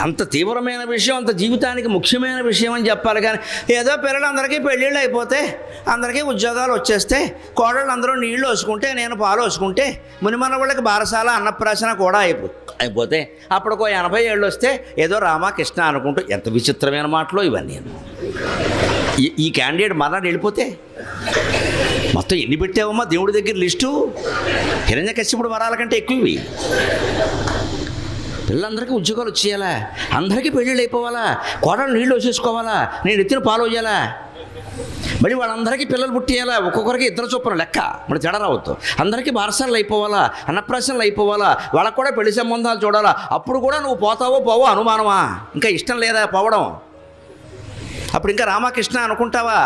అంత తీవ్రమైన విషయం అంత జీవితానికి ముఖ్యమైన విషయం అని చెప్పాలి కానీ ఏదో పిల్లలు అందరికీ పెళ్ళిళ్ళు అయిపోతే అందరికీ ఉద్యోగాలు వచ్చేస్తే కోడళ్ళు అందరూ నీళ్ళు వసుకుంటే నేను పాలు వసుకుంటే మునిమన వాళ్ళకి బారసాల అన్నప్రాసన కూడా అయిపో అయిపోతే అప్పటికో ఎనభై ఏళ్ళు వస్తే ఏదో రామకృష్ణ అనుకుంటూ ఎంత విచిత్రమైన మాటలో ఇవన్నీ. ఈ- క్యాండిడేట్ మరణాడు వెళ్ళిపోతే మొత్తం ఎన్ని పెట్టావమ్మా దేవుడి దగ్గర లిస్టు? హిరణ్య కశ్యపుడు వరాల కంటే ఎక్కువ ఇవి. పిల్లలందరికీ ఉద్యోగాలు వచ్చేయాలా? అందరికీ పెళ్ళిళ్ళు అయిపోవాలా? కోడలు నీళ్ళు వచ్చేసుకోవాలా నేను ఎత్తిన పాలు వేయాలా మళ్ళీ వాళ్ళందరికీ పిల్లలు పుట్టియాలా? ఒక్కొక్కరికి ఇద్దరు చొప్పున లెక్క. మరి జడ రావద్దు. అందరికీ బారసాలు అయిపోవాలా? అన్నప్రాసనలు అయిపోవాలా? వాళ్ళకు కూడా పెళ్ళి సంబంధాలు చూడాలా? అప్పుడు కూడా నువ్వు పోతావో పోవో అనుమానమా? ఇంకా ఇష్టం లేదా పోవడం? అప్పుడు ఇంకా రామకృష్ణ అనుకుంటావా?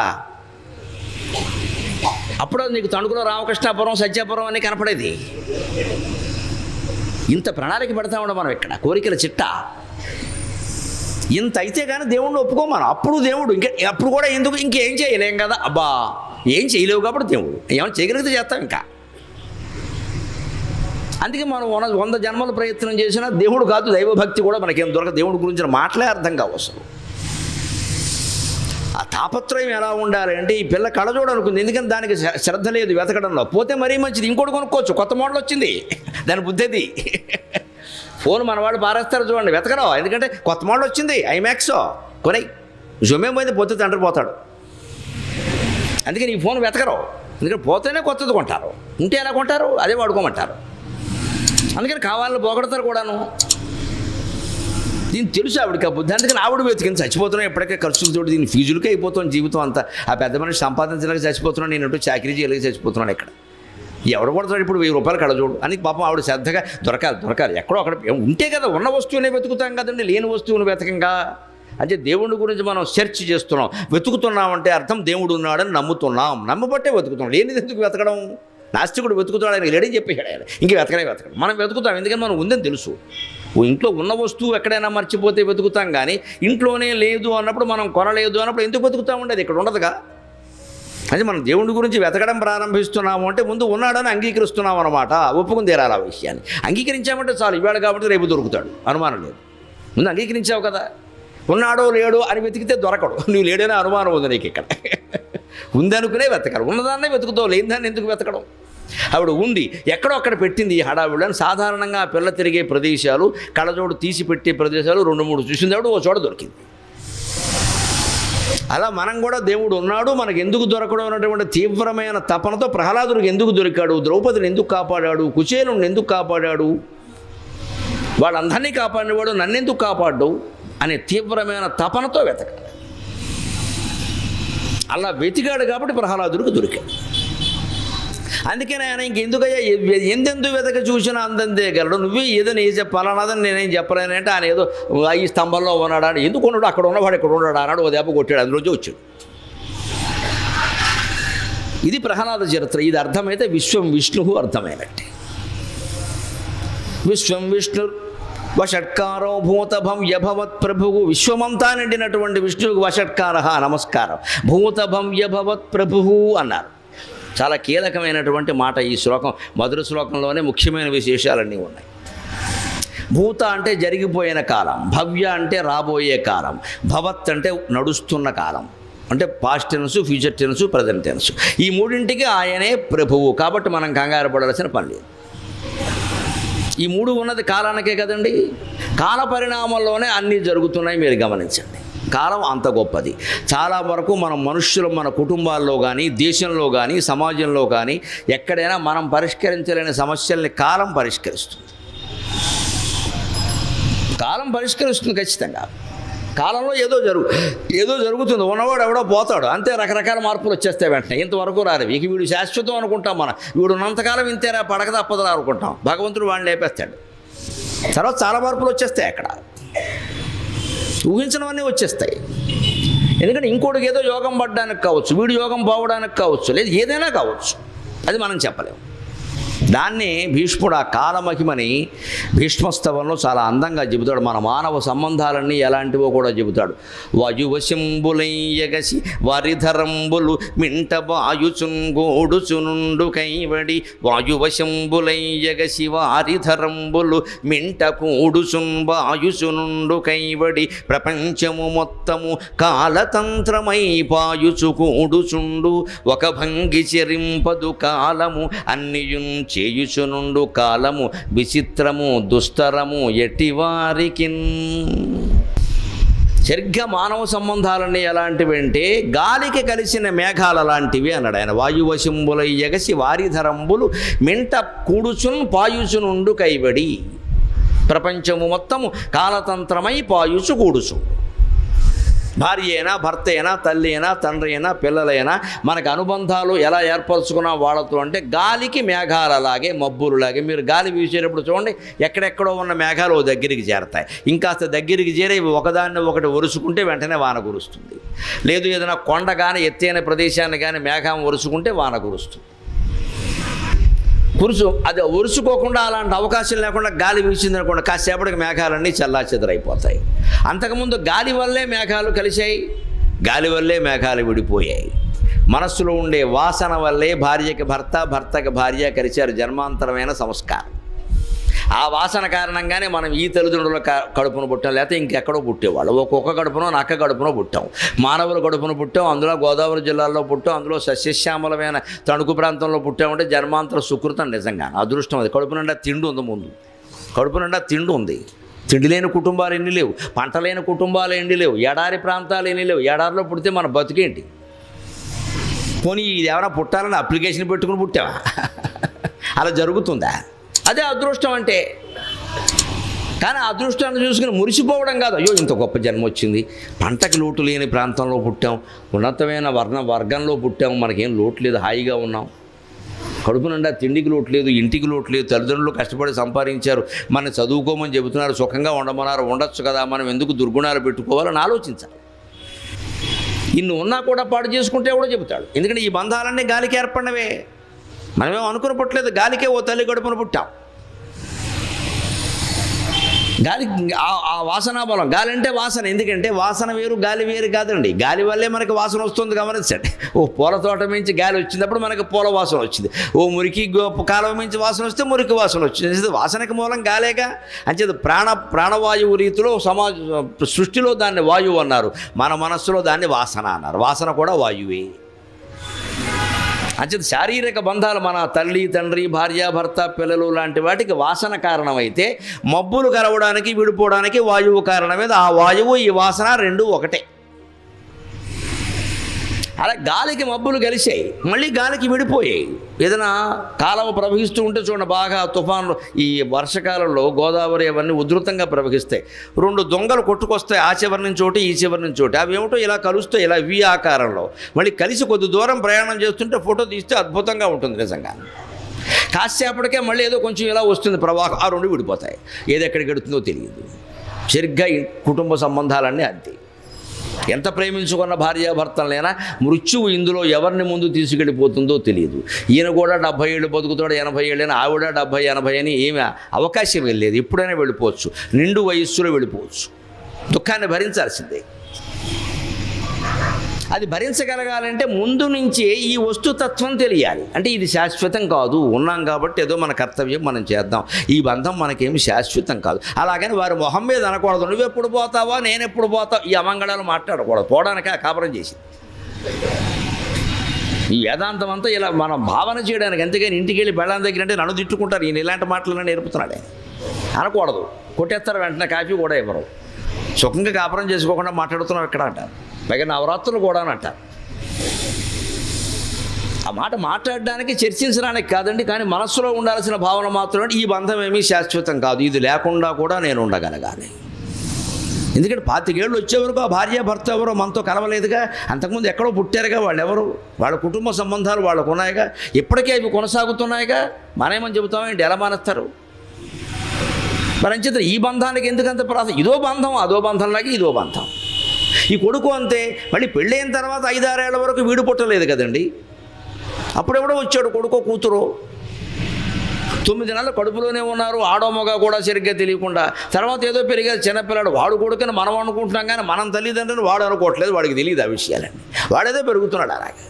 అప్పుడు నీకు తణుకులో రామకృష్ణాపురం సత్యాపురం అని కనపడేది. ఇంత ప్రణాళిక పెడతా ఉండం మనం ఇక్కడ కోరికల చిట్ట. ఇంత అయితే కానీ దేవుణ్ణి ఒప్పుకోమను. అప్పుడు దేవుడు ఇంకా అప్పుడు కూడా ఎందుకు ఇంకేం చేయలేం కదా? అబ్బా ఏం చేయలేవు కాబట్టి దేవుడు. ఏమైనా చేయగలిగితే చేస్తాం ఇంకా. అందుకే మనం వంద వంద జన్మల ప్రయత్నం చేసినా దేవుడు కాదు దైవభక్తి కూడా మనకేం దొరక దేవుడి గురించిన మాటలే అర్థం కావు అసలు. ఆ తాపత్రయం ఎలా ఉండాలి అంటే ఈ పిల్ల కళ్ళజోడు అనుకుంది. ఎందుకంటే దానికి శ్రద్ధ లేదు వెతకడంలో. పోతే మరీ మంచిది. ఇంకోటి కొనుక్కోవచ్చు. కొత్త మోడల్ వచ్చింది. దాని బుద్ధిది. ఫోన్ మన వాళ్ళు పారేస్తారు చూడండి. వెతకడం ఎందుకంటే కొత్త మోడల్ వచ్చింది. ఐమాక్స్. కొనై జొమే పోయింది పోతే తండ్రి పోతాడు. అందుకని ఈ ఫోన్ వెతకరు. ఎందుకంటే పోతేనే కొత్తది కొంటారు. ఉంటే ఎలా కొంటారు? అదే వాడుకోమంటారు. అందుకని కావాలని పోగొడతారు కూడాను. దీన్ని తెలుసు ఆవిడకి అప్పుడు బుద్ధి. అందుకని ఆవిడ వెతికింది. చచ్చిపోతున్నాం ఎప్పటికే ఖర్చులతో దీని ఫీజులకే అయిపోతాం జీవితం అంతా. ఆ పెద్ద మనిషి సంపాదించలేక చచ్చిపోతున్నాను నేను అంటూ చాకరీ చేయలేక చచ్చిపోతున్నాను ఇక్కడ. ఎవడు కొడతాడు ఇప్పుడు వెయ్యి రూపాయలు కడజోడు అని పాపం ఆవిడ శ్రద్ధగా దొరకాలి దొరకాలి. ఎక్కడో అక్కడ ఉంటే కదా ఉన్న వస్తువునే వెతుకుతాం కదండి లేని వస్తువుని వెతకంగా. అంటే దేవుడి గురించి మనం సెర్చ్ చేస్తున్నాం. వెతుకుతున్నాం అంటే అర్థం దేవుడు ఉన్నాడని నమ్ముతున్నాం. నమ్మబట్టే వెతుకుతున్నాం. లేనిది ఎందుకు వెతకడం? నాస్తికుడు వెతుకుతాడు ఆయన లేడని చెప్పేశాడు ఆయన. ఇంక వెతకనే వెతకడం. మనం వెతుకుతాం ఎందుకంటే మనం ఉందని తెలుసు. ఇంట్లో ఉన్న వస్తువు ఎక్కడైనా మర్చిపోతే వెతుకుతాం కానీ ఇంట్లోనే లేదు అన్నప్పుడు మనం కొనలేదు అన్నప్పుడు ఎందుకు వెతుకుతాం ఉండేది? ఇక్కడ ఉండదుగా? అది మనం దేవుడి గురించి వెతకడం ప్రారంభిస్తున్నాము అంటే ముందు ఉన్నాడని అంగీకరిస్తున్నాం అనమాట ఒప్పుకుని తీరాలి ఆ విషయాన్ని. అంగీకరించామంటే చాలు ఇవాళ కాబట్టి రేపు దొరుకుతాడు. అనుమానం లేదు. ముందు అంగీకరించావు కదా. ఉన్నాడో లేడో అని వెతికితే దొరకడు. నువ్వు లేడనే అనుమానం ఉంది నీకు ఇక్కడ. ఉందనుకునే వెతకడు ఉన్నదాన్నే వెతుకుతావు లేని దాన్ని ఎందుకు వెతకడం? ఆవిడ ఉంది ఎక్కడో అక్కడ పెట్టింది ఈ హడావిడని సాధారణంగా ఆ పిల్ల తిరిగే ప్రదేశాలు కళ్ళజోడు తీసి పెట్టే ప్రదేశాలు రెండు మూడు చూసింది ఆవిడ ఓ చోట దొరికింది. అలా మనం కూడా దేవుడు ఉన్నాడు మనకు ఎందుకు దొరకడం అన్నటువంటి తీవ్రమైన తపనతో ప్రహ్లాదుడికి ఎందుకు దొరికాడు ద్రౌపదిని ఎందుకు కాపాడాడు కుచేలుని ఎందుకు కాపాడాడు వాళ్ళందరినీ కాపాడినవాడు నన్నెందుకు కాపాడు అనే తీవ్రమైన తపనతో వెతకాలి అలా వెతికాడు కాబట్టి ప్రహ్లాదుడికి దొరికాడు. అందుకని ఆయన ఇంకెందుకయ్యా ఎందెందు వెతక చూసినా అందందే గలడు నువ్వే ఏదో ఏ చెప్పాలన్నదని నేనేం చెప్పలేనంటే ఆయన ఏదో ఈ స్తంభంలో ఉన్నాడా అని. ఎందుకు ఉన్నాడు అక్కడ ఉన్నవాడు ఇక్కడ ఉన్నాడు అన్నాడు. ఓ దెబ్బ కొట్టాడు. అందులోంచి వచ్చాడు. ఇది ప్రహ్లాద చరిత్ర. ఇది అర్థమైతే విశ్వం విష్ణువు అర్థమైనట్టే. విశ్వం విష్ణు వషట్కారో భూతభం యభవత్ ప్రభువు. విశ్వమంతా నిండినటువంటి విష్ణువుకు వషట్కార నమస్కారం. భూతభం యభవత్ ప్రభువు అన్నారు. చాలా కీలకమైనటువంటి మాట ఈ శ్లోకం. మధుర శ్లోకంలోనే ముఖ్యమైన విశేషాలన్నీ ఉన్నాయి. భూత అంటే జరిగిపోయిన కాలం భవ్య అంటే రాబోయే కాలం భవత్ అంటే నడుస్తున్న కాలం. అంటే past tense future tense present tense ఈ మూడింటికి ఆయనే ప్రభువు. కాబట్టి మనం కంగారు పడాల్సిన పని లేదు. ఈ మూడు ఉన్నది కాలానికే కదండి? కాల పరిణామంలోనే అన్నీ జరుగుతున్నాయి మీరు గమనించండి. కాలం అంత గొప్పది. చాలా వరకు మనం మనుష్యులు మన కుటుంబాల్లో కానీ దేశంలో కానీ సమాజంలో కానీ ఎక్కడైనా మనం పరిష్కరించలేని సమస్యల్ని కాలం పరిష్కరిస్తుంది. కాలం పరిష్కరిస్తుంది ఖచ్చితంగా. కాలంలో ఏదో జరుగు ఏదో జరుగుతుంది. ఉన్నవాడు ఎవడో పోతాడు. అంతే రకరకాల మార్పులు వచ్చేస్తాయి వెంటనే. ఇంతవరకు రారు ఇక వీడు శాశ్వతం అనుకుంటాం మనం. వీడు ఉన్నంతకాలం ఇంతేరా పడక తప్పదురా అనుకుంటాం. భగవంతుడు వాడిని లేపేస్తాడు. తర్వాత చాలా మార్పులు వచ్చేస్తాయి అక్కడ. ఊహించినవన్నీ వచ్చేస్తాయి. ఎందుకంటే ఇంకోటికి ఏదో యోగం పడడానికి కావచ్చు వీడు యోగం పోవడానికి కావచ్చు లేదు ఏదైనా కావచ్చు. అది మనం చెప్పలేము. దాన్ని భీష్ముడు ఆ కాలమహిమని భీష్మస్తవంలో చాలా అందంగా చెబుతాడు. మన మానవ సంబంధాలన్నీ ఎలాంటివో కూడా చెబుతాడు. వాయువశంబులయ్యగసి వరిధరంబులు మింట వాయుచుంగోడుచునుండు కైవడి వాయువశంబులయ్యగసి వారిధరంబులు మింట కూడుచున్ వాయుచునుండు కైవడి ప్రపంచము మొత్తము కాలతంత్రమై పాయుచు కూడుచుండు ఒక భంగి చెరింపదు కాలము అన్నియుండు చేయుచునుండు కాలము విచిత్రము దుస్తరము ఎటివారికి సరిగ్గా మానవ సంబంధాలన్నీ ఎలాంటివి అంటే గాలికి కలిసిన మేఘాలు అలాంటివి అన్నాడు ఆయన. వాయువశంబుల ఎగసి వారిధరంబులు మింట కూడుచున్ పాయుచునుండు కైబడి ప్రపంచము మొత్తము కాలతంత్రమై పాయుచు కూడుచు. భార్య అయినా భర్త అయినా తల్లి అయినా తండ్రి అయినా పిల్లలైనా మనకు అనుబంధాలు ఎలా ఏర్పరచుకున్నాం వాళ్ళతో అంటే గాలికి మేఘాలలాగే మబ్బులులాగే. మీరు గాలి వీసేటప్పుడు చూడండి ఎక్కడెక్కడో ఉన్న మేఘాలు ఓ దగ్గరికి చేరతాయి. ఇంకాస్త దగ్గరికి చేరే ఒకదాన్ని ఒకటి ఒరుసుకుంటే వెంటనే వాన కురుస్తుంది. లేదు ఏదైనా కొండ కానీ ఎత్తైన ప్రదేశాన్ని కానీ మేఘం ఒరుసుకుంటే వాన కురుస్తుంది. కురుసు అది ఒరుసుకోకుండా అలాంటి అవకాశం లేకుండా గాలి వీసింది అనుకోండి కాసేపటికి మేఘాలన్నీ చల్లాచెదరైపోతాయి. అంతకుముందు గాలి వల్లే మేఘాలు కలిశాయి గాలి వల్లే మేఘాలు విడిపోయాయి. మనస్సులో ఉండే వాసన వల్లే భార్యకి భర్త భర్తకి భార్య కలిశారు జన్మాంతరమైన సంస్కారం. ఆ వాసన కారణంగానే మనం ఈ తల్లిదండ్రుల కడుపును కడుపున పుట్టాం. లేకపోతే ఇంకెక్కడో పుట్టేవాళ్ళు. ఒక్కొక్క కడుపునో నక్క కడుపునో పుట్టాం. మానవుల కడుపున పుట్టాం. అందులో గోదావరి జిల్లాలో పుట్టాం. అందులో సస్యశ్యామలమైన తణుకు ప్రాంతంలో పుట్టామంటే జన్మాంతర సుకృతం నిజంగా. అదృష్టం అది. కడుపు నిండా తిండి ఉంది ముందు. కడుపు నిండా తిండి ఉంది. తిండి లేని కుటుంబాలు ఎన్ని లేవు. పంట లేని కుటుంబాలు ఎన్ని లేవు. ఎడారి ప్రాంతాలు ఎన్ని లేవు. ఎడారిలో పుడితే మన బతుకేంటి? పోనీ ఇది ఏమైనా పుట్టాలని అప్లికేషన్ పెట్టుకుని పుట్టావా? అలా జరుగుతుందా? అదే అదృష్టం అంటే. కానీ అదృష్టాన్ని చూసుకుని మురిసిపోవడం కాదు. అయ్యో ఇంత గొప్ప జన్మ వచ్చింది. పంటకి లోటు లేని ప్రాంతంలో పుట్టాం. ఉన్నతమైన వర్ణ వర్గంలో పుట్టాం. మనకేం లోటు లేదు. హాయిగా ఉన్నాం. కడుపు నిండా తిండికి లోటు లేదు. ఇంటికి లోటు లేదు. తల్లిదండ్రులు కష్టపడి సంపాదించారు. మనం చదువుకోమని చెబుతున్నారు. సుఖంగా ఉండమన్నారు. ఉండొచ్చు కదా. మనం ఎందుకు దుర్గుణాలు పెట్టుకోవాలని ఆలోచించాలి. ఇన్ని ఉన్నా కూడా పాడు చేసుకుంటే కూడా చెబుతాడు. ఎందుకంటే ఈ బంధాలన్నీ గాలికి ఏర్పడినవే. మనమేం అనుకుని పుట్టలేదు గాలికే ఓ తల్లి గడుపున పుట్టాం. గాలి ఆ- వాసన బలం. గాలి అంటే వాసన. ఎందుకంటే వాసన వేరు గాలి వేరు కాదండి. గాలి వల్లే మనకి వాసన వస్తుంది గమనించండి. ఓ పూల తోట మించి గాలి వచ్చినప్పుడు మనకి పూల వాసన వచ్చింది. ఓ మురికి గో- కాలువ మించి వాసన వస్తే మురికి వాసన వచ్చింది. వాసనకి మూలం గాలేగా? అంచేది ప్రాణ ప్రాణవాయువు రీతిలో సమాజ సృష్టిలో దాన్ని వాయువు అన్నారు. మన మనస్సులో దాన్ని వాసన అన్నారు. వాసన కూడా వాయువే. అంచేత శారీరక బంధాలు మన తల్లి తండ్రి భార్య భర్త పిల్లలు లాంటి వాటికి వాసన కారణమైతే మబ్బులు కలవడానికి విడిపోవడానికి వాయువు కారణమే ఆ వాయువు ఈ వాసన రెండు ఒకటే. అలా గాలికి మబ్బులు కలిసాయి మళ్ళీ గాలికి విడిపోయాయి. ఏదైనా కాలం ప్రవహిస్తూ ఉంటే చూడండి బాగా తుఫాన్లు ఈ వర్షకాలంలో గోదావరి అవన్నీ ఉధృతంగా ప్రవహిస్తాయి. రెండు దొంగలు కొట్టుకొస్తాయి ఆ చివరి నుంచి ఒకటి ఈ చివరి నుంచి ఒకటి. అవి ఏమిటో ఇలా కలుస్తాయి ఇలా వి ఆకారంలో. మళ్ళీ కలిసి కొద్ది దూరం ప్రయాణం చేస్తుంటే ఫోటో తీస్తే అద్భుతంగా ఉంటుంది నిజంగా. కాసేపటికే మళ్ళీ ఏదో కొంచెం ఇలా వస్తుంది ప్రవాహం ఆ రెండు విడిపోతాయి. ఏది ఎక్కడికి వెడుతుందో తెలియదు. సరిగ్గా కుటుంబ సంబంధాలన్నీ అంతే. ఎంత ప్రేమించుకున్న భార్యాభర్తలైనా మృత్యువు ఇందులో ఎవరిని ముందు తీసుకెళ్ళిపోతుందో తెలియదు. ఈయన కూడా డెబ్భై ఏళ్ళు బతుకుతాడు ఎనభై ఏళ్ళైనా ఆవిడ డెబ్బై ఎనభై అని ఏమి అవకాశం వెళ్ళలేదు ఎప్పుడైనా వెళ్ళిపోవచ్చు. నిండు వయస్సులో వెళ్ళిపోవచ్చు. దుఃఖాన్ని భరించాల్సిందే. అది భరించగలగాలంటే ముందు నుంచే ఈ వస్తుతత్వం తెలియాలి. అంటే ఇది శాశ్వతం కాదు ఉన్నాం కాబట్టి ఏదో మన కర్తవ్యం మనం చేద్దాం. ఈ బంధం మనకేమి శాశ్వతం కాదు. అలాగని వారి మొహం మీద అనకూడదు. నువ్వు ఎప్పుడు పోతావా నేను ఎప్పుడు పోతావు ఈ అమంగళాలు మాట్లాడకూడదు. పోవడానికి ఆ కాపురం చేసి ఈ వేదాంతం అంతా ఇలా మనం భావన చేయడానికి అంతేగాని ఇంటికి వెళ్ళి బెళ్ళం దగ్గర అంటే నన్ను తిట్టుకుంటారు. ఈయన ఇలాంటి మాటలన్నీ నేర్పుతున్నాడే అనకూడదు. కొట్టేస్తారు వెంటనే కాఫీ కూడా ఇవ్వరు. సుఖంగా కాపురం చేసుకోకుండా మాట్లాడుతున్నారు ఇక్కడ అంటారు పైగా నవరాత్రులు కూడా అంటారు ఆ మాట మాట్లాడడానికి చర్చించడానికి కాదండి కానీ మనస్సులో ఉండాల్సిన భావన మాత్రమే ఈ బంధం ఏమీ శాశ్వతం కాదు. ఇది లేకుండా కూడా నేను ఉండగలగాలి. ఎందుకంటే పాతికేళ్ళు వచ్చేవరకు ఆ భార్య భర్త ఎవరో మనతో కలవలేదుగా. అంతకుముందు ఎక్కడో పుట్టారుగా వాళ్ళు ఎవరు వాళ్ళ కుటుంబ సంబంధాలు వాళ్ళకు ఉన్నాయిగా ఇప్పటికే అవి కొనసాగుతున్నాయిగా. మనమేమని చెబుతామేంటి ఎలా మానేస్తారు? మరి ఈ బంధానికి ఎందుకంత ప్రాస ఇదో బంధం అదో బంధంలాగే ఇదో బంధం. ఈ కొడుకు అంతే మళ్ళీ పెళ్ళైన తర్వాత ఐదారేళ్ళ వరకు వీడు పుట్టలేదు కదండి. అప్పుడెప్పుడో వచ్చాడు కొడుకో కూతురు. తొమ్మిది నెలలు కడుపులోనే ఉన్నారు ఆడో మగ కూడా సరిగ్గా తెలియకుండా. తర్వాత ఏదో పెరిగారు చిన్నపిల్లాడు వాడు కొడుకుని మనం అనుకుంటున్నాం కానీ మనం తల్లిదండ్రులు వాడు అనుకోవట్లేదు వాడికి తెలియదు ఆ విషయాలండి వాడేదో పెరుగుతున్నాడు అలాగే.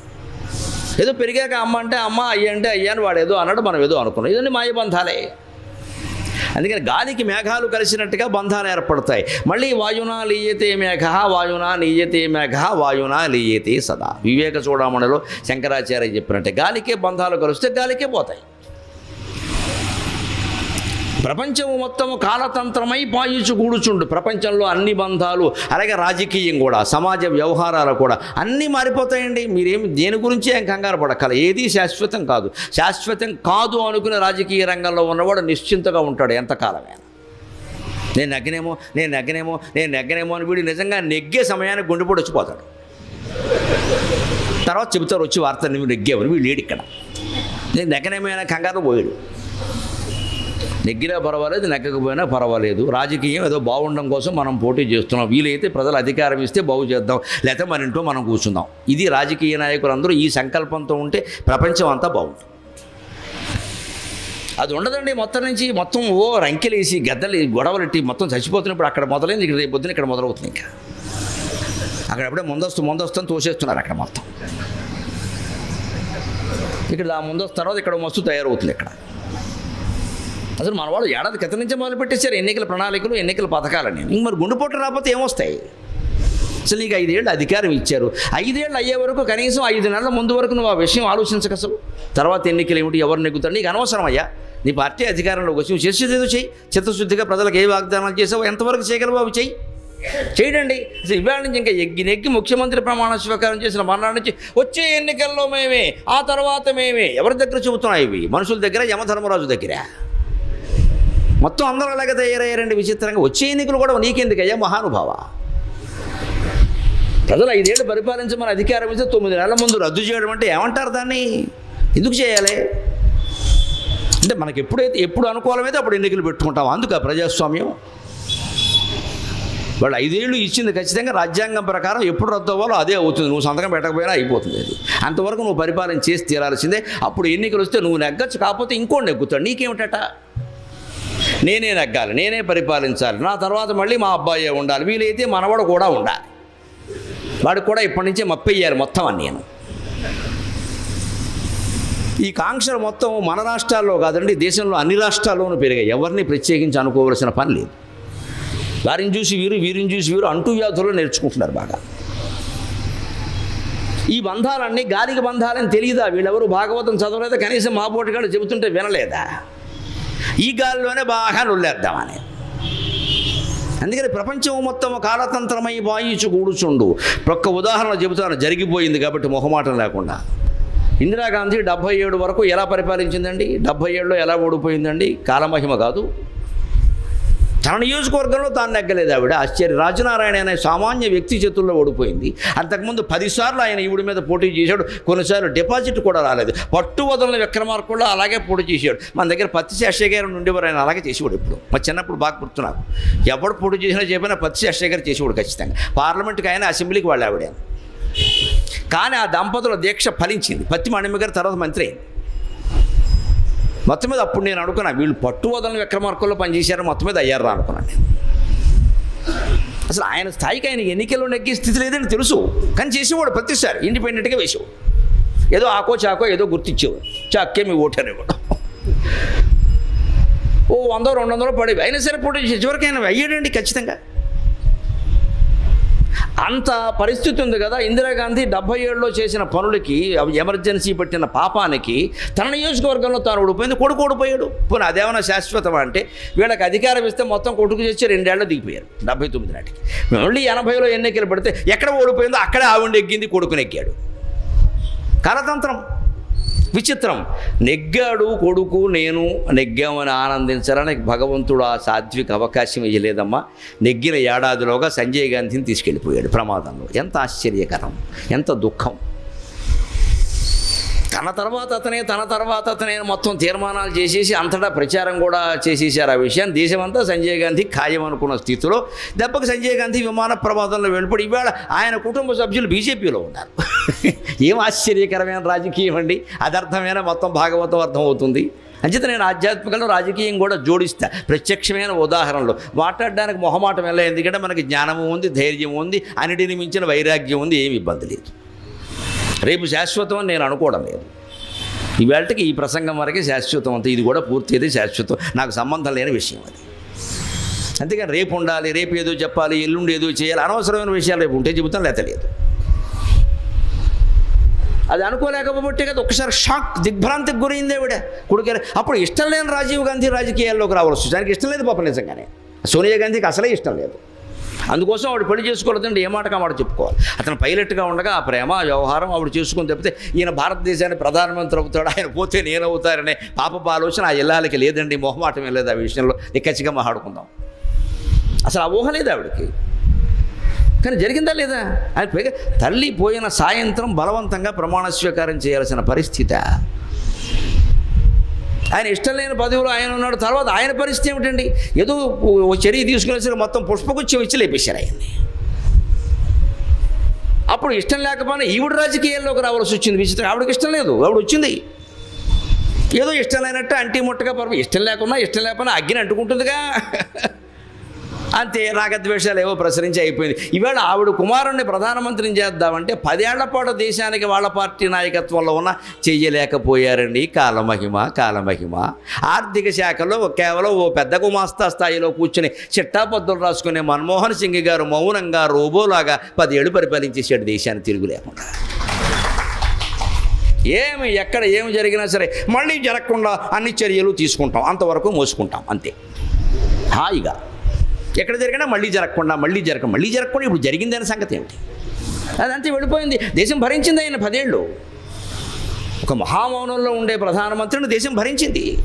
ఏదో పెరిగాక అమ్మ అంటే అమ్మ అయ్య అంటే అయ్యా అని వాడు ఏదో అన్నాడు మనం ఏదో అనుకున్నాం. ఇదన్నీ మాయబంధాలే అందుకని గాలికి మేఘాలు కలిసినట్టుగా బంధాలు ఏర్పడతాయి. మళ్ళీ వాయునా లీయతే మేఘ వాయునా నీయతే మేఘ వాయునా లీయతే సదా. వివేక చూడమణిలో శంకరాచార్య చెప్పినట్టే గాలికే బంధాలు కలిస్తే గాలికే పోతాయి. ప్రపంచము మొత్తము కాలతంత్రమై పాయుచు కూడుచుండు ప్రపంచంలో అన్ని బంధాలు అలాగే రాజకీయం కూడా సమాజ వ్యవహారాలు కూడా అన్నీ మారిపోతాయండి. మీరేమి దేని గురించి ఏం కంగారు పడక్కల ఏది శాశ్వతం కాదు. శాశ్వతం కాదు అనుకునే రాజకీయ రంగంలో ఉన్నవాడు నిశ్చింతగా ఉంటాడు ఎంతకాలమే నేను నెగ్గనేమో నేను నెగ్గనేమో నేను నెగ్గనేమో అని వీడు నిజంగా నెగ్గే సమయానికి గుండెపోటు వచ్చిపోతాడు. తర్వాత చెబుతారు వచ్చి వార్త నువ్వు నెగ్గేవని. వీడు లేడు ఇక్కడ. నేను నెగ్గనేమైనా కంగారు పోయాడు. నెగ్గినా పర్వాలేదు నెగ్గకపోయినా పర్వాలేదు. రాజకీయం ఏదో బాగుండడం కోసం మనం పోటీ చేస్తున్నాం. వీలైతే ప్రజలు అధికారం ఇస్తే బాగు చేద్దాం. లేకపోతే మన ఇంట్లో మనం కూర్చుందాం. ఇది రాజకీయ నాయకులందరూ ఈ సంకల్పంతో ఉంటే ప్రపంచం అంతా బాగుంటుంది. అది ఉండదండి. మొత్తం నుంచి మొత్తం ఓ రంకెలేసి గద్దలు గొడవలెట్టి మొత్తం చచ్చిపోతున్నప్పుడు అక్కడ మొదలైంది. ఇక్కడ రేపు పొద్దున ఇక్కడ మొదలవుతుంది ఇంకా. అక్కడ అప్పుడే ముందస్తు ముందస్తు అని తోసేస్తున్నారు అక్కడ మొత్తం. ఇక్కడ ఆ ముందస్తు తర్వాత ఇక్కడ మస్తు తయారవుతుంది ఇక్కడ. అసలు మన వాళ్ళు ఏడాది క్రితం నుంచే మొదలుపెట్టేశారు ఎన్నికల ప్రణాళికలు ఎన్నికల పథకాలని. ఇంక మరి గుండెపోటు రాకపోతే ఏమొస్తాయి? అసలు నీకు ఐదేళ్ళు అధికారం ఇచ్చారు. ఐదేళ్ళు అయ్యే వరకు కనీసం ఐదు నెలల ముందు వరకు నువ్వు ఆ విషయం ఆలోచించక అసలు. తర్వాత ఎన్నికలు ఏమిటి ఎవరు నెగ్గుతారు? నీకు అనవసరం అయ్యా నీ పార్టీ అధికారంలోకి వచ్చి నువ్వు చేసేది ఏదో చేయి చిత్తశుద్ధిగా ప్రజలకు ఏ వాగ్దానాలు చేసావు ఎంతవరకు చేయగలవు అవి చెయ్యి. చేయడండి. అసలు ఇవాళ నుంచి ఇంకా ఎగ్గి నెగ్గి ముఖ్యమంత్రి ప్రమాణ స్వీకారం చేసిన మర్నాడు నుంచి వచ్చే ఎన్నికల్లో మేమే ఆ తర్వాత మేమే. ఎవరి దగ్గర చెబుతున్నాయి ఇవి? మనుషుల దగ్గర యమధర్మరాజు దగ్గర. మొత్తం అందరూ అలాగే తయారయ్యారండి విచిత్రంగా. వచ్చే ఎన్నికలు కూడా నీకెందుకయ్యా మహానుభావ? ప్రజలు ఐదేళ్ళు పరిపాలించమని అధికారం ఇస్తే తొమ్మిది నెలల ముందు రద్దు చేయడం అంటే ఏమంటారు దాన్ని? ఎందుకు చేయాలి? అంటే మనకి ఎప్పుడైతే ఎప్పుడు అనుకూలమైతే అప్పుడు ఎన్నికలు పెట్టుకుంటాం. అందుకు ప్రజాస్వామ్యం. వాళ్ళు ఐదేళ్ళు ఇచ్చింది ఖచ్చితంగా రాజ్యాంగం ప్రకారం ఎప్పుడు రద్దు అవ్వాలో అదే అవుతుంది. నువ్వు సంతకం పెట్టకపోయినా అయిపోతుంది అది. అంతవరకు నువ్వు పరిపాలన చేసి తీరాల్సిందే. అప్పుడు ఎన్నికలు వస్తే నువ్వు నెగ్గచ్చు కాకపోతే ఇంకోటి నెగ్గుతాడు. నీకేమిటట? నేనే నెగ్గాలి నేనే పరిపాలించాలి నా తర్వాత మళ్ళీ మా అబ్బాయే ఉండాలి వీలైతే మనవాడు కూడా ఉండాలి. వాడు కూడా ఇప్పటి నుంచే మప్పయ్యారు మొత్తం అని నేను. ఈ కాంక్షలు మొత్తం మన రాష్ట్రాల్లో కాదండి దేశంలో అన్ని రాష్ట్రాల్లోనూ పెరిగాయి. ఎవరిని ప్రత్యేకించి అనుకోవలసిన పని లేదు. వారిని చూసి వీరు వీరిని చూసి వీరు అంటూ వ్యాధులు నేర్చుకుంటున్నారు బాగా. ఈ బంధాలన్నీ గాలికి బంధాలని తెలియదా వీళ్ళెవరు భాగవతం చదవలేదా? కనీసం మా పోటీగాడు చెబుతుంటే వినలేదా? ఈ గాలిలోనే బాగా నొల్లేద్దామని అందుకని ప్రపంచం మొత్తం కాలతంత్రమై వాయించు కూడుచుండు. ఒక్క ఉదాహరణ చెబుతాను జరిగిపోయింది కాబట్టి మొహమాటం లేకుండా. ఇందిరాగాంధీ డెబ్భై ఏడు వరకు ఎలా పరిపాలించిందండి? డెబ్భై ఏడులో ఎలా ఓడిపోయిందండి? కాలమహిమ కాదు. తన నియోజకవర్గంలో తాను నెగ్గలేదు ఆవిడ. ఆశ్చర్య రాజనారాయణ అనే సామాన్య వ్యక్తి చేతుల్లో ఓడిపోయింది. అంతకుముందు పదిసార్లు ఆయన ఈవిడ మీద పోటీ చేశాడు. కొన్నిసార్లు డిపాజిట్ కూడా రాలేదు. పట్టు వదలని విక్రమార్కుల్లో అలాగే పోటీ చేశాడు. మన దగ్గర పత్తి శేషయ్య గారు ఉండేవారు ఆయన అలాగే చేసేవాడు ఇప్పుడు మా చిన్నప్పుడు బాగా గుర్తున్నాను ఎవడు పోటీ చేసినా చెప్పినా పత్తి శేషయ్య గారు చేసేవాడు ఖచ్చితంగా. పార్లమెంట్కి ఆయన అసెంబ్లీకి వాళ్ళు ఆవిడ కానీ ఆ దంపతుల దీక్ష ఫలించింది. పత్తి మణిమ్మ గారు తర్వాత మంత్రి అయింది. మొత్తం మీద అప్పుడు నేను అనుకున్నా వీళ్ళు పట్టు వదలని విక్రమార్కుల్లో పనిచేశారు మొత్తం మీద అయ్యారు అనుకున్నాను నేను. అసలు ఆయన స్థాయికి ఆయన ఎన్నికల్లో నెగ్గే స్థితి లేదని తెలుసు. కానీ చేసేవాడు ప్రతిసారి ఇండిపెండెంట్గా వేసేవాడు. ఏదో ఆకో చాకో ఏదో గుర్తించేవాడు చాకే మీ ఓటనేవాడు ఓ వందో రెండు వందలు పడేవి. అయినా సరే పోటీ చివరికి ఆయన అయ్యాడండి ఖచ్చితంగా. అంత పరిస్థితి ఉంది కదా. ఇందిరాగాంధీ డెబ్బై ఏడులో చేసిన పనులకి ఎమర్జెన్సీ పెట్టిన పాపానికి తన నియోజకవర్గంలో తాను ఓడిపోయింది కొడుకు ఓడిపోయాడు. పోనీ అదేమైనా శాశ్వతమా అంటే వీళ్ళకి అధికారం ఇస్తే మొత్తం కొడుకు చేసి రెండేళ్ళు దిగిపోయారు డెబ్బై తొమ్మిది నాటికి. మళ్ళీ ఎనభైలో ఎన్నికలు పెడితే ఎక్కడ ఓడిపోయిందో అక్కడే ఆవిడ ఎగ్గింది కొడుకుని కరతంత్రం. విచిత్రం. నెగ్గాడు కొడుకు నేను నెగ్గామని ఆనందించాలని భగవంతుడు ఆ సాత్విక అవకాశం ఇవ్వలేదమ్మా నెగ్గిన ఏడాదిలోగా సంజయ్ గాంధీని తీసుకెళ్ళిపోయాడు ప్రమాదంలో. ఎంత ఆశ్చర్యకరం. ఎంత దుఃఖం. తన తర్వాత అతనే తన తర్వాత అతనే మొత్తం తీర్మానాలు చేసేసి అంతటా ప్రచారం కూడా చేసేసారు ఆ విషయాన్ని దేశమంతా సంజయ్ గాంధీ ఖాయం అనుకున్న స్థితిలో దెబ్బకి సంజయ్ గాంధీ విమాన ప్రమాదంలో వెళ్ళిపోయి ఇవాళ ఆయన కుటుంబ సభ్యులు బీజేపీలో ఉన్నారు. ఏం ఆశ్చర్యకరమైన రాజకీయం అండి. అదర్థమైన మొత్తం భాగవతం అర్థమవుతుంది. అంచేత నేను ఆధ్యాత్మికంలో రాజకీయం కూడా జోడిస్తా. ప్రత్యక్షమైన ఉదాహరణలు. మాట్లాడడానికి మొహమాటం ఎలా? ఎందుకంటే మనకి జ్ఞానము ఉంది ధైర్యం ఉంది అన్నిటిని మించిన వైరాగ్యం ఉంది ఏమి ఇబ్బంది లేదు. రేపు శాశ్వతం అని నేను అనుకోవడం లేదు. ఈవేళకి ఈ ప్రసంగం వరకే శాశ్వతం అంతే ఇది కూడా పూర్తి అయితే శాశ్వతం. నాకు సంబంధం లేని విషయం అది. అంతేకాని రేపు ఉండాలి రేపు ఏదో చెప్పాలి ఎల్లుండి ఏదో చేయాలి అనవసరమైన విషయాలు రేపు ఉంటే చెబుతాం లేత లేదు. అది అనుకోలేకపోతే కదా ఒకసారి షాక్ దిగ్భ్రాంతికి గురైంది ఆవిడ. కొడుకు అప్పుడు ఇష్టం లేని రాజీవ్ గాంధీ రాజకీయాల్లోకి రావాల్సి దానికి ఇష్టం లేదు పాప నిజంగానే. సోనియా గాంధీకి అసలే ఇష్టం లేదు. అందుకోసం ఆవిడ పెళ్ళి చేసుకోలేదండి ఏ మాటగా మాట చెప్పుకోవాలి? అతను పైలట్గా ఉండగా ఆ ప్రేమ వ్యవహారం ఆవిడ చేసుకుని తప్పితే ఈయన భారతదేశానికి ప్రధానమంత్రి అవుతాడు? ఆయన పోతే నేనవుతారనే పాప ఆలోచన ఆ ఇల్లాలకి లేదండి మొహమాటం లేదు ఆ విషయంలో. నిక్కచ్చిగా మాట్లాడుకుందాం. అసలు ఆ ఊహ లేదు ఆవిడకి? కానీ జరిగిందా లేదా? ఆయన పైగా తల్లి పోయిన సాయంత్రం బలవంతంగా ప్రమాణ స్వీకారం చేయాల్సిన పరిస్థితి. ఆయన ఇష్టం లేని పదవిలో ఆయన ఉన్నాడు. తర్వాత ఆయన పరిస్థితి ఏమిటండి? ఏదో ఓ చర్య తీసుకునేసరికి మొత్తం పుష్పగుచ్చం ఇచ్చి లేపేశారు ఆయన్ని. అప్పుడు ఇష్టం లేకపోయినా ఈవిడ రాజకీయాల్లోకి రావాల్సి వచ్చింది. విచిత్రం. ఆవిడకి ఇష్టం లేదు. ఆవిడ వచ్చింది. ఏదో ఇష్టం లేనట్టు అంటి ముట్టగా పర్వ ఇష్టం లేకున్నా ఇష్టం లేకపోయినా అగ్గిని అంటుకుంటుందిగా. అంతే రాగద్వేషాలు ఏవో ప్రసరించి అయిపోయింది. ఈవేళ ఆవిడ కుమారుణ్ణి ప్రధానమంత్రిని చేద్దామంటే పదేళ్ళ పాటు దేశానికి వాళ్ళ పార్టీ నాయకత్వంలో ఉన్న చెయ్యలేకపోయారండి. కాలమహిమ కాలమహిమ ఆర్థిక శాఖలో కేవలం ఓ పెద్ద గుమాస్తా స్థాయిలో కూర్చుని చిట్టాపద్దులు రాసుకునే మన్మోహన్ సింగ్ గారు మౌనంగా రోబోలాగా పదేళ్ళు పరిపాలించేసాడు దేశాన్ని తిరుగు లేకుండా. ఏమి ఎక్కడ ఏమి జరిగినా సరే మళ్ళీ జరగకుండా అన్ని చర్యలు తీసుకుంటాం. అంతవరకు మోసుకుంటాం. అంతే. హాయిగా. ఎక్కడ జరిగినా మళ్ళీ జరగకుండా మళ్ళీ జరగ మళ్ళీ జరగకుండా ఇప్పుడు జరిగింది అనే సంగతి ఏమిటి? అదంతా వెళ్ళిపోయింది. దేశం భరించింది ఆయన పదేళ్ళు. ఒక మహామౌనంలో ఉండే ప్రధానమంత్రిని దేశం భరించింది.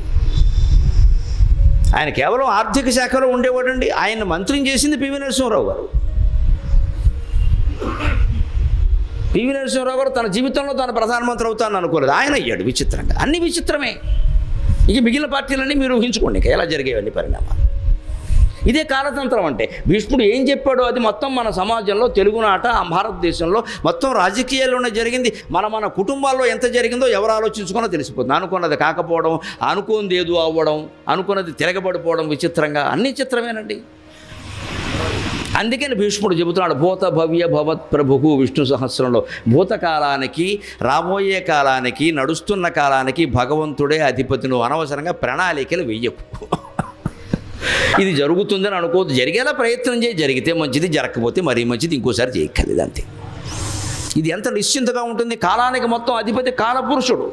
ఆయన కేవలం ఆర్థిక శాఖలో ఉండేవాడండి. ఆయన మంత్రిని చేసింది పివి నరసింహరావు గారు. పివి నరసింహరావు గారు తన జీవితంలో తాను ప్రధానమంత్రి అవుతానని అనుకోలేదు. ఆయన అయ్యాడు విచిత్రంగా. అన్ని విచిత్రమే. ఇక మిగిలిన పార్టీలన్నీ మీరు ఊహించుకోండి. ఎలా జరిగేవన్నీ పరిణామాలు? ఇదే కాలతంత్రం అంటే. భీష్ముడు ఏం చెప్పాడో అది మొత్తం మన సమాజంలో తెలుగునాట భారతదేశంలో మొత్తం రాజకీయాల్లోనే జరిగింది. మన మన కుటుంబాల్లో ఎంత జరిగిందో ఎవరు ఆలోచించుకున్నా తెలిసిపోతుంది. అనుకున్నది కాకపోవడం అనుకోనిది ఏదో అవ్వడం అనుకున్నది తిరగబడిపోవడం విచిత్రంగా అన్ని చిత్రమేనండి. అందుకని భీష్ముడు చెబుతున్నాడు భూత భవ్య భవత్ ప్రభుకు విష్ణు సహస్రంలో. భూతకాలానికి రాబోయే కాలానికి నడుస్తున్న కాలానికి భగవంతుడే అధిపతిను అనవసరంగా ప్రణాళికలు వెయ్యకు ఇది జరుగుతుందని అనుకోవద్దు. జరిగేలా ప్రయత్నం చేయి. జరిగితే మంచిది జరగకపోతే మరీ మంచిది. ఇంకోసారి చేయక్కర్లేదు అంతే. ఇది ఎంత నిశ్చింతగా ఉంటుంది? కాలానికి మొత్తం అధిపతి కాలపురుషుడు.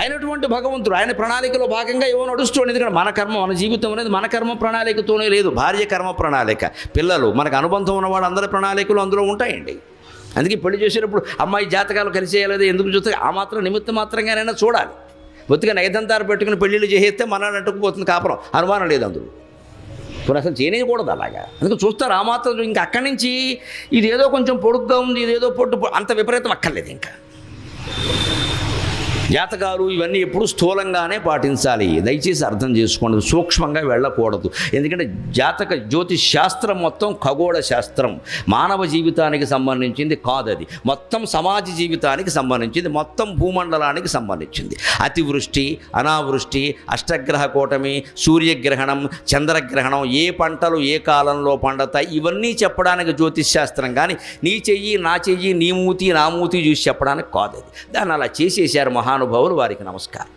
అయినటువంటి భగవంతుడు ఆయన ప్రణాళికలో భాగంగా ఏవో నడుస్తుంది ఎందుకంటే మన కర్మ మన జీవితం అనేది మన కర్మ ప్రణాళికతోనే లేదు. భార్య కర్మ ప్రణాళిక. పిల్లలు మనకు అనుబంధం ఉన్న వాళ్ళందరి ప్రణాళికలు అందులో ఉంటాయండి. అందుకే పెళ్ళి చేసేటప్పుడు అమ్మాయి జాతకాలు కలిసేయాలి ఎందుకు చూస్తే ఆ మాత్రం నిమిత్తం మాత్రంగానైనా చూడాలి. బొత్తిగా నయదంతారు పెట్టుకుని పెళ్ళిళ్ళు చేసేస్తే మన అంటుకుపోతుంది కాపురం. అనుమానం లేదు అందులో. ఇప్పుడు అసలు చేయనేయకూడదు అలాగా. అందుకే చూస్తారు ఆ మాత్రం ఇంకా అక్కడి నుంచి ఇదేదో కొంచెం పొడుగ్గా ఉంది ఇది ఏదో పొట్టు అంత విపరీతం అక్కర్లేదు ఇంకా. జాతకాలు ఇవన్నీ ఎప్పుడు స్థూలంగానే పాటించాలి. దయచేసి అర్థం చేసుకోండి. సూక్ష్మంగా వెళ్ళకూడదు. ఎందుకంటే జాతక జ్యోతిష్ శాస్త్రం మొత్తం ఖగోళ శాస్త్రం. మానవ జీవితానికి సంబంధించింది కాదు అది మొత్తం సమాజ జీవితానికి సంబంధించింది. మొత్తం భూమండలానికి సంబంధించింది. అతివృష్టి అనావృష్టి అష్టగ్రహ కూటమి సూర్యగ్రహణం చంద్రగ్రహణం ఏ పంటలు ఏ కాలంలో పండతాయి? ఇవన్నీ చెప్పడానికి జ్యోతిష్ శాస్త్రం కానీ నీ చెయ్యి నా చెయ్యి నీ మూతి నా మూతి చూసి చెప్పడానికి కాదు అది దాన్ని అలా చేసేసారు మహానుభావులు వారికి నమస్కారం.